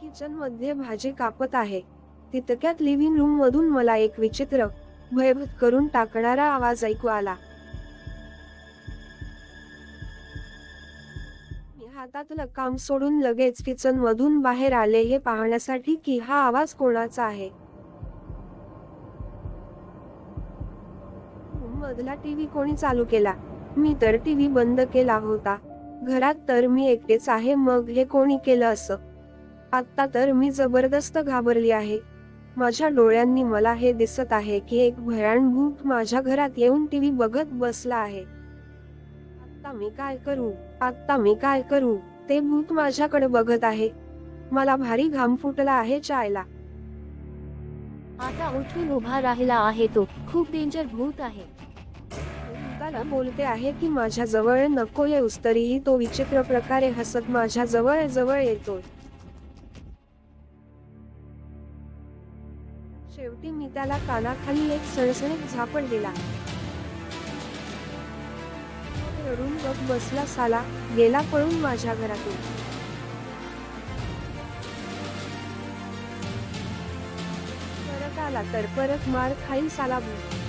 किचनमध्ये भाजी कापत आहे. तितक्यात लिव्हिंग रूम मधून मला एक विचित्र भयभीत करून टाकणारा आवाज ऐकू आला. मी हातातलं काम सोडून लगेच किचन मधून बाहेर आले हे पाहण्यासाठी की हा आवाज कोणाचा आहे? मधला टीव्ही कोणी चालू केला? मी तर टीव्ही बंद केला होता. घरात तर मी एकटेच आहे मग हे कोणी केलं असं? आता तर मी जबरदस्त घाबरली आहे. माझ्या डोळ्यांनी मला हे दिसत आहे की एक भयान भूत माझ्या घरात येऊन टीव्ही बघत बसला आहे. आता मी काय करू? आता मी काय करू? ते भूत माझ्याकडे बघत आहे. मला भारी घाम फुटला आहे चायला. आता उठून उभा राहिला आहे तो. खूप डेंजर भूत आहे. भूताला बोलते आहे की माझ्या जवळ नको येऊस तरीही तो विचित्र प्रकारे हसत माझ्या जवळ जवळ येतो शेवटी मी त्याला कानाखाली एक सणसणीत झापड दिला रडून बघ बसला साला गेला पळून माझ्या घरातून. परत आला तर परत मार खाईल साला भूत